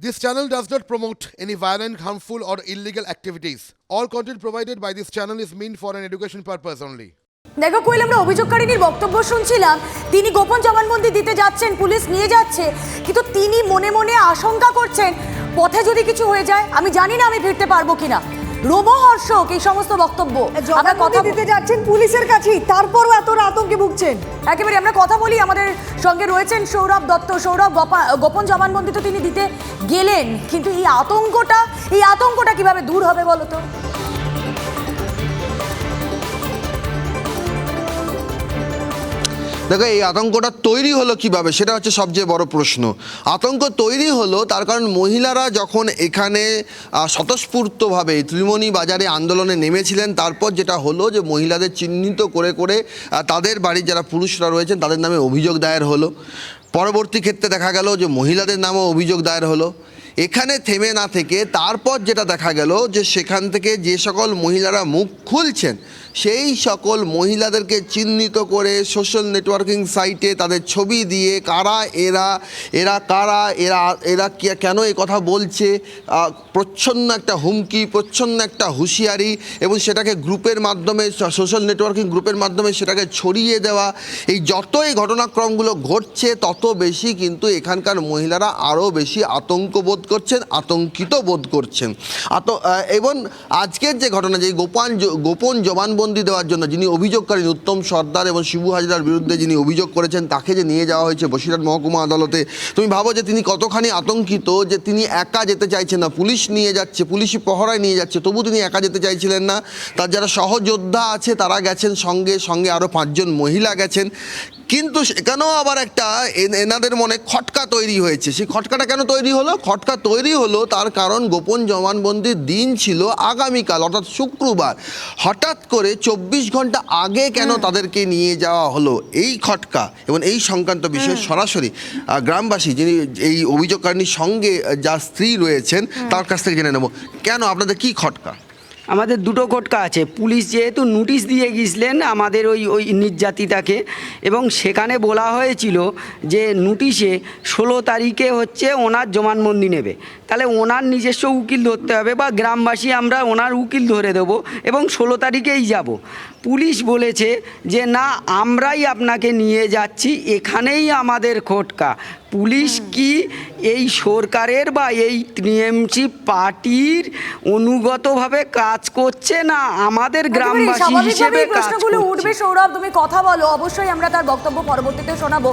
This channel does not promote any violent, harmful, or illegal activities. All content provided by this channel is meant for an education purpose only. দেখো কোয়েল আমরা অভিযোগকারিনীর বক্তব্য শুনছিলাম তিনি গোপন জবানবন্দি দিতে যাচ্ছেন পুলিশ নিয়ে যাচ্ছে কিন্তু তিনি মনে মনে আশঙ্কা করছেন পথে যদি কিছু হয়ে যায় আমি জানি না আমি ফিরতে পারব কিনা রোমহর্ষক এই সমস্ত বক্তব্য। আমরা কথা দিতে যাচ্ছেন পুলিশের কাছেই তারপরও এতটা আতঙ্কে ভুগছেন। একেবারে আমরা কথা বলি আমাদের সঙ্গে রয়েছেন সৌরভ দত্ত। সৌরভ গোপা- গোপন জবানবন্দি তো তিনি দিতে গেলেন কিন্তু এই আতঙ্কটা এই আতঙ্কটা কীভাবে দূর হবে বলো দেখো, এই আতঙ্কটা তৈরি হলো কীভাবে? সেটা হচ্ছে সবচেয়ে বড় প্রশ্ন। আতঙ্ক তৈরি হলো তার কারণ মহিলারা যখন এখানে স্বতঃস্ফূর্তভাবে ত্রিমণি বাজারে আন্দোলনে নেমেছিলেন, তারপর যেটা হলো যে মহিলাদের চিহ্নিত করে করে তাদের বাড়ির যারা পুরুষরা রয়েছেন, তাদের নামে অভিযোগ দায়ের হলো। পরবর্তী ক্ষেত্রে দেখা গেল যে মহিলাদের নামও অভিযোগ দায়ের হলো। এখানে থেমে না থেকে তারপর যেটা দেখা গেল যে সেখান থেকে যে সকল মহিলারা মুখ খুলছেন, সেই সকল মহিলাদেরকে চিহ্নিত করে সোশ্যাল নেটওয়ার্কিং সাইটে তাদের ছবি দিয়ে কারা এরা এরা কারা, এরা এরা কেন এ কথা বলছে প্রচ্ছন্ন একটা হুমকি, প্রচ্ছন্ন একটা হুঁশিয়ারি এবং সেটাকে গ্রুপের মাধ্যমে সোশ্যাল নেটওয়ার্কিং গ্রুপের মাধ্যমে সেটাকে ছড়িয়ে দেওয়া, এই যত এই ঘটনাক্রমগুলো ঘটছে তত বেশি কিন্তু এখানকার মহিলারা আরও বেশি আতঙ্ক বোধ করছেন, আতঙ্কিত বোধ করছেন। আত এবং আজকের যে ঘটনা, যে গোপন গোপন জবানবন্দি দেওয়ার জন্য যিনি অভিযোগকারী উত্তম সর্দার এবং শিবু হাজরার বিরুদ্ধে যিনি অভিযোগ করেছেন, তাকে যে নিয়ে যাওয়া হয়েছে বসিরহাট মহকুমা আদালতে, তুমি ভাবো যে তিনি কতখানি আতঙ্কিত যে তিনি একা যেতে চাইছেন না, পুলিশ নিয়ে যাচ্ছে, পুলিশি পহরায় নিয়ে যাচ্ছে, তবু তিনি একা যেতে চাইছিলেন না। তার যারা সহযোদ্ধা আছে, তারা গেছেন সঙ্গে সঙ্গে আরও পাঁচজন মহিলা গেছেন। কিন্তু সেখানেও আবার একটা এনাদের মনে খটকা তৈরি হয়েছে? সেই খটকাটা কেন তৈরি হলো? খটকা তৈরি হলো তার কারণ গোপন জবানবন্দির দিন ছিল আগামীকাল অর্থাৎ শুক্রবার। হঠাৎ করে চব্বিশ ঘণ্টা আগে কেন তাদেরকে নিয়ে যাওয়া হলো? এই খটকা এবং এই সংক্রান্ত বিষয়ে সরাসরি গ্রামবাসী যিনি এই অভিযোগকারীর সঙ্গে যার স্ত্রী রয়েছেন তার কাছ থেকে জেনে নেব। কেন? আপনাদের কি খটকা? আমাদের দুটো কোটকা আছে। পুলিশ যেহেতু নোটিশ দিয়ে গিয়েছিলেন আমাদের ওই ওই নির্যাতিতাকে এবং সেখানে বলা হয়েছিল যে নোটিশে ষোলো তারিখে হচ্ছে ওনার জমানবন্দি নেবে। তাহলে ওনার নিজস্ব উকিল ধরতে হবে বা গ্রামবাসী আমরা ওনার উকিল ধরে দেবো এবং ষোলো তারিখেই যাব। পুলিশ বলেছে যে না আমরাই আপনাকে নিয়ে যাচ্ছি এখানেই আমাদের খোটকা। পুলিশ কি এই সরকারের বা এই টিএমসি পার্টির অনুগতভাবে কাজ করছে না আমাদের গ্রামবাসী হিসেবে প্রশ্নগুলো উঠবে সৌরভ তুমি কথা বলো অবশ্যই আমরা তার বক্তব্য পরবর্তীতে শোনাবো।